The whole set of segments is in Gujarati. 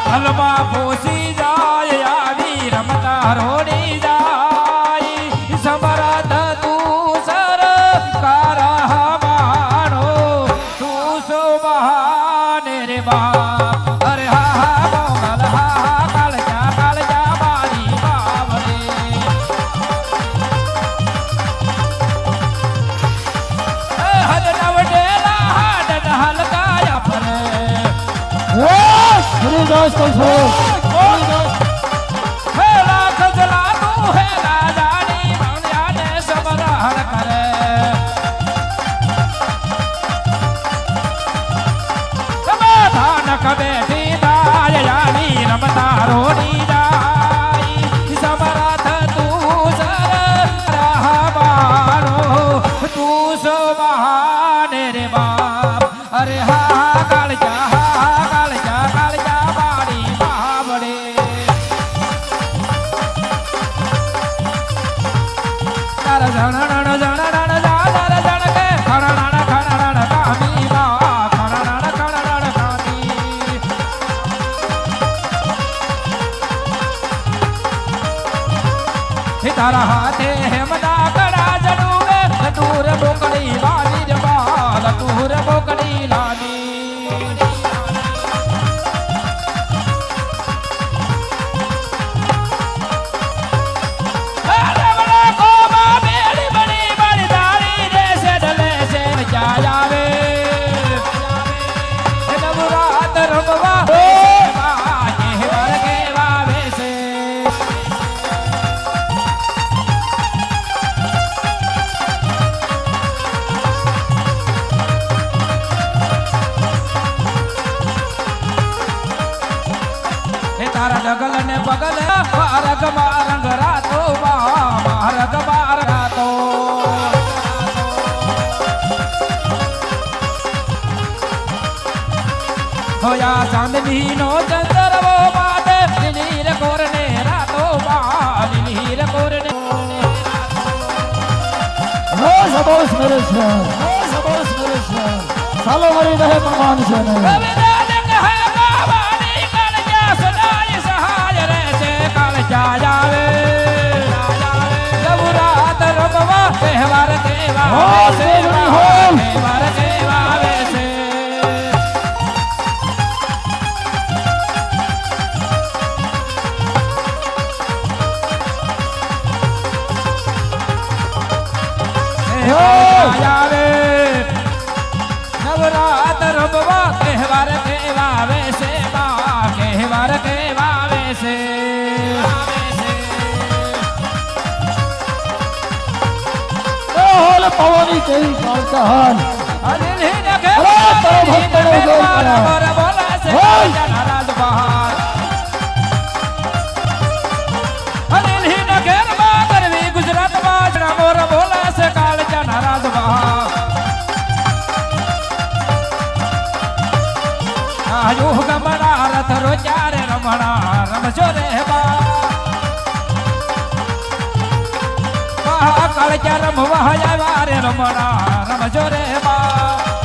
ભલમાં પોસી જાય આવી રમતા રોડ છે સાલો વળી રહે ભગવાન છે आया रे नवरात्र बबा कहवार कहवावे से बा कहवार कहवावे से। होल पवनी कई काल कहन अरे रे रे अरे तो भक्त ने बोला बोला से राज बहा। આયુ ગમણા રથ રોચારે રમણા રમશો રે બા. કાળચા રમવા આવ્યા રે રમણા રમશો રે બા.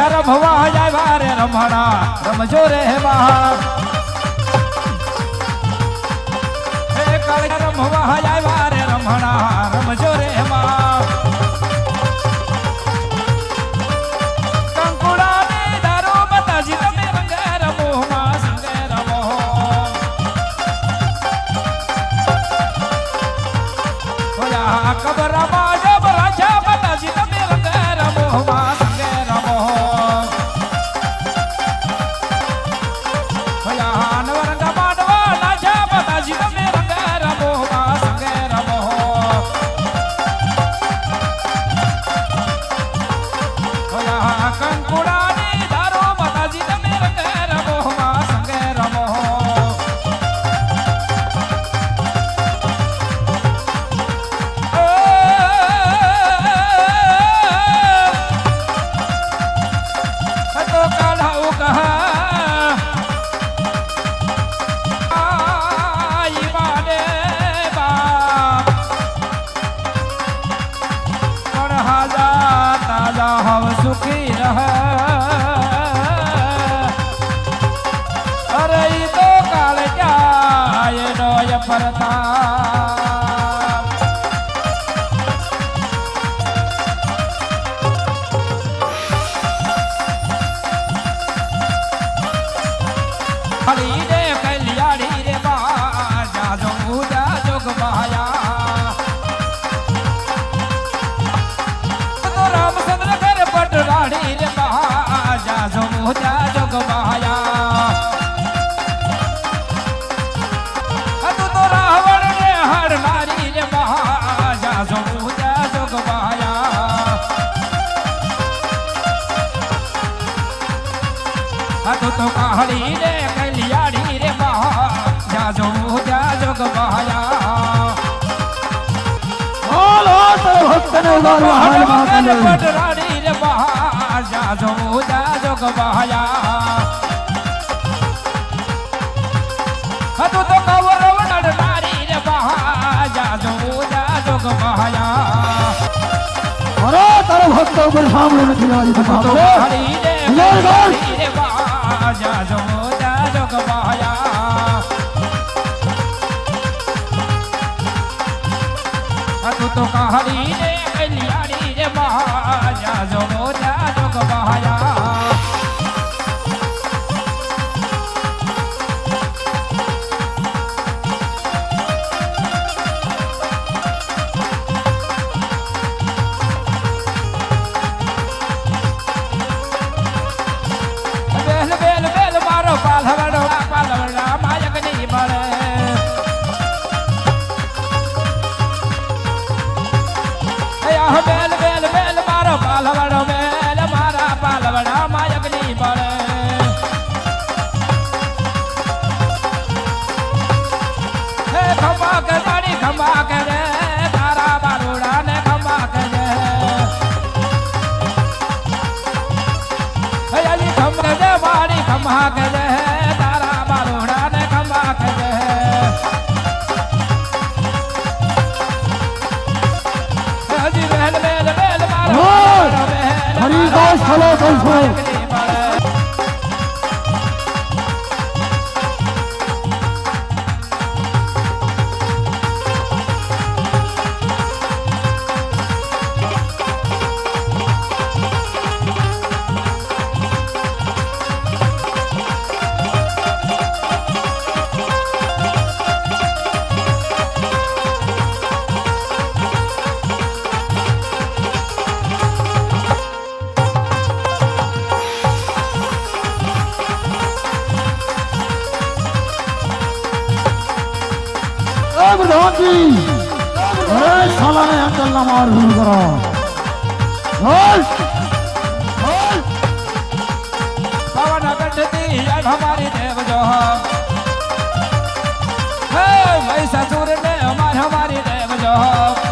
કે રમવા જાય વારે રમણા, રમજો રે બાળ રમવા જાય વારે રમણા, રમજો રે બાળ રાખી રહ્યા હળી રે કલિયાળી રે બહા જાજો જાજો ગવાયા બોલો તો ભક્તને નથી રાજી થતો रहा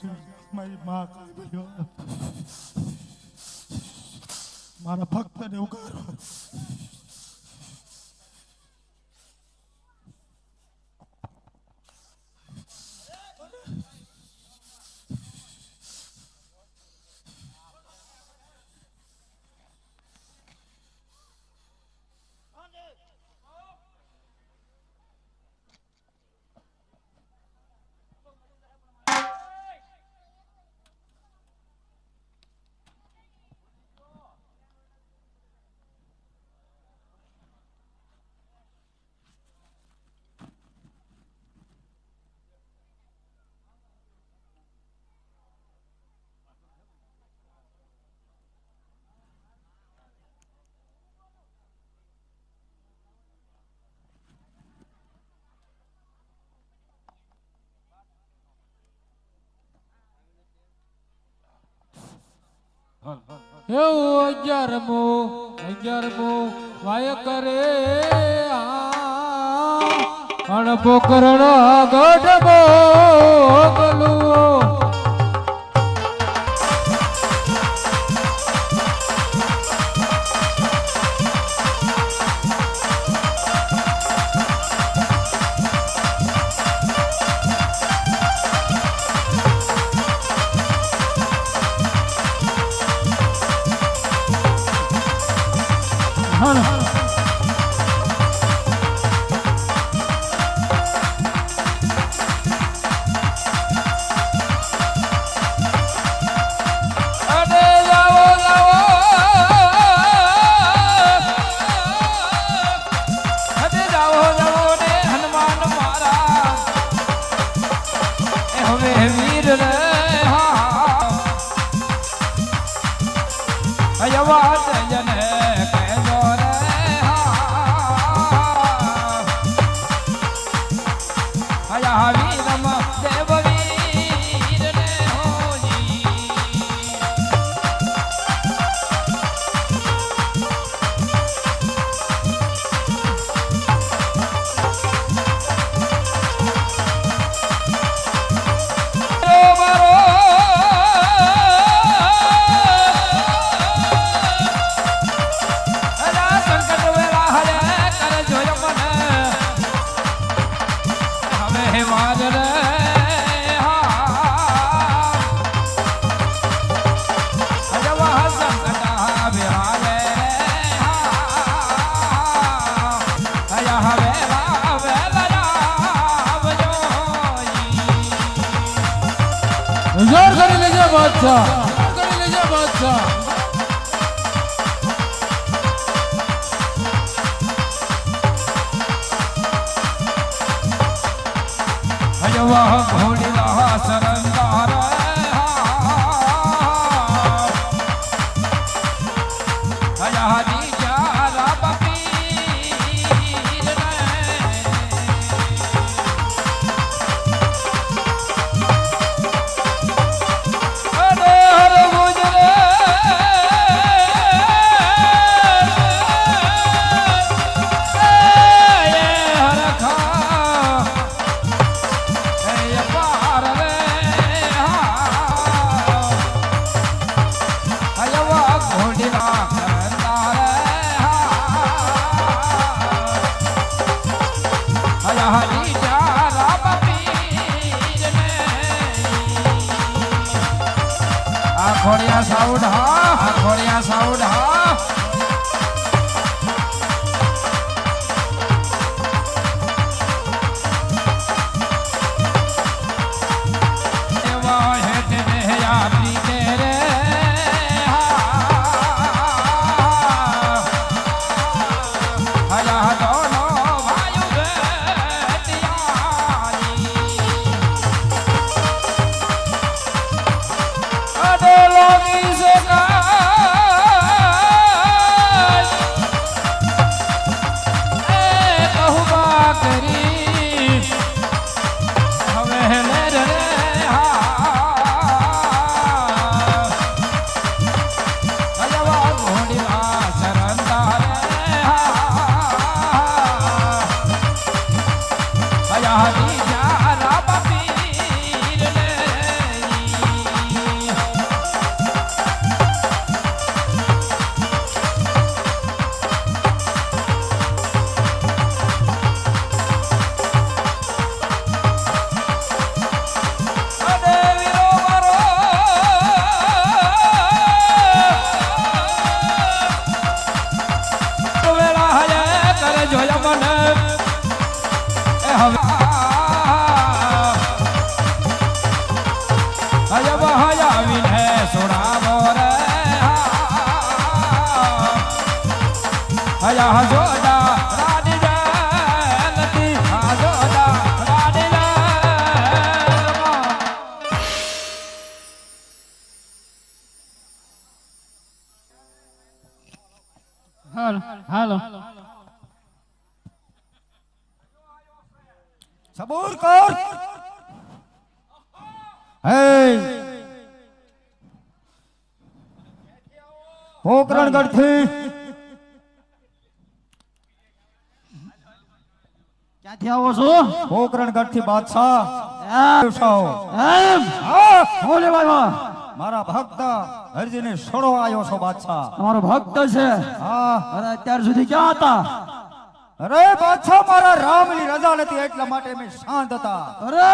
છું મારી માં કાઢ્યો મારા ભક્તને ઉગારો. એવું અગિયારમો અગિયારમો વાય કરે અણપોકરણ ગઢ મોગલુઓ 아, જોયા એ હવે પોકરણગઢથી ક્યાંથી આવો છો? પોકરણગઢથી બાદશાહ. એમ. હા, હું મારા ભક્ત હરજીને છોડો આવ્યો છો બાદશાહ. તમારો ભક્ત છે. હા. અત્યાર સુધી ક્યાં હતા? અરે બાદશાહ મારા રામની રજા નથી એટલા માટે મેં શાંત હતા. અરે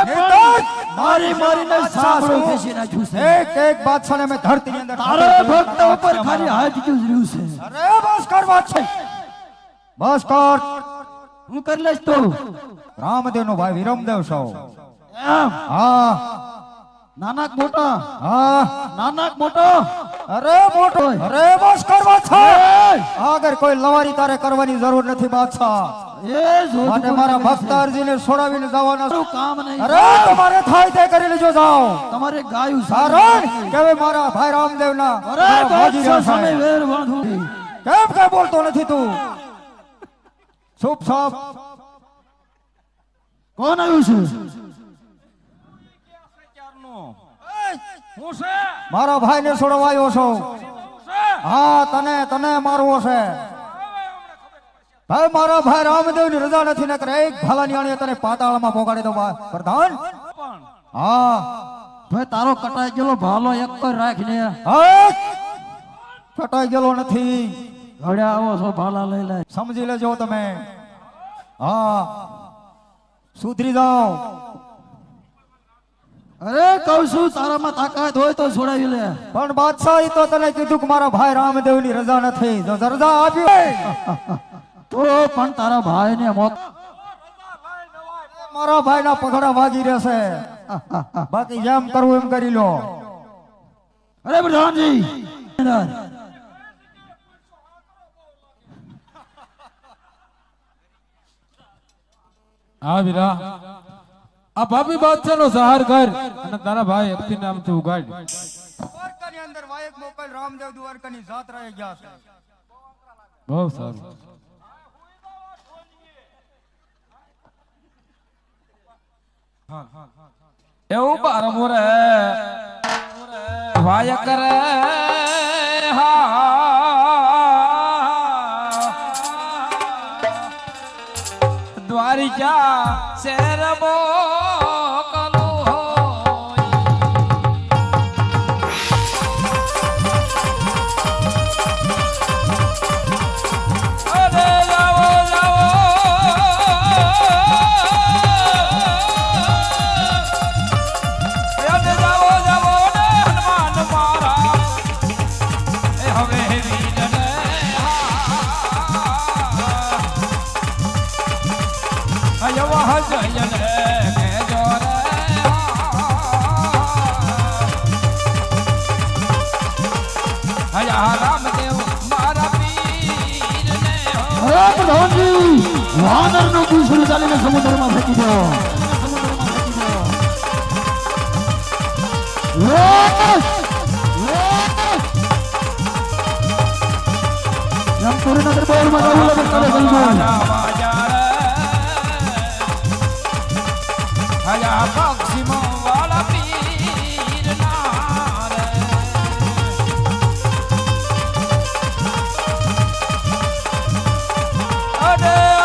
મારી મારીને સાંભળો ખેંચી નાખ્યું છે એક એક બાદશાહને મેં ધરતીની અંદર તારો ભક્ત ઉપર ખાલી હાથ જ રહ્યું છે? અરે બસ કર છે. બસ કર હું કરી લઈશ તો. રામદેવ નો ભાઈ વિરમદેવ સૌ એમ? હા. નાના મોટા? હા. નાનાક મોટો? અરે મોટો અરે બસ કર બાદશાહ આગળ કોઈ લવારી તારે કરવાની જરૂર નથી બાદશાહ. એ માટે મારા ભક્ત અરજીને છોડાવીને જવાના શું કામ નહીં? અરે તમારે થાય તે કરી લેજો જાઓ. તમારે ગાયું સારણ કે મારા ભાઈ રામદેવના? અરે બાદશાહ સામે વેર બાંધવું કેમ કે બોલતો નથી તું? શુભ સાપ. કોણ આવ્યું છે હું છે મારા ભાઈ ને આવ્યો છો હા તને તને મારવો છે. ભાઈ મારા ભાઈ રામદેવની રજા નથી ને એક ભાલાની આણીએ તને પાતાળમાં પોગાડી દો પ્રધાન. હા. ભાઈ તારો કટાઈ ગયેલો ભાલો એક જ રાખીને હા કટાઈ ગયેલો નથી. ઘડે આવો છો ભાલા લઈ લે. સમજી લેજો તમે. હા. સુધરી જાઓ. અરે કહું છું તારામાં તાકાત હોય તો છોડાવી લે. પણ બાદશાહ ઈ તો તને કીધું કે મારા ભાઈ રામદેવની રજા નથી. જો રજા આપી તો પણ તારા ભાઈને મોત મારા ભાઈ ના પગડા ભાગી રહેશે. બાકી જેમ કરવું એમ કરી લો. અરે પ્રધાનજી આ વીરા. આ ભાભી બાદશાહ નો સહાર કર અને તારા ભાઈ એકથી નામથી ઉગાડ. દ્વારકાની અંદર વાયક મોકલ રામદેવ દ્વારકાની જાત્રાએ ગયા છે. બહુ સારું. એવું બારમું રે વાય કરે હા. દ્વારિકા શેર મોકલું સમુદ્રમાં ફેંકી દો એમ કરીને દરબારમાં જવું લાગે તારે સમજો. હયા પક્ષીમો અરે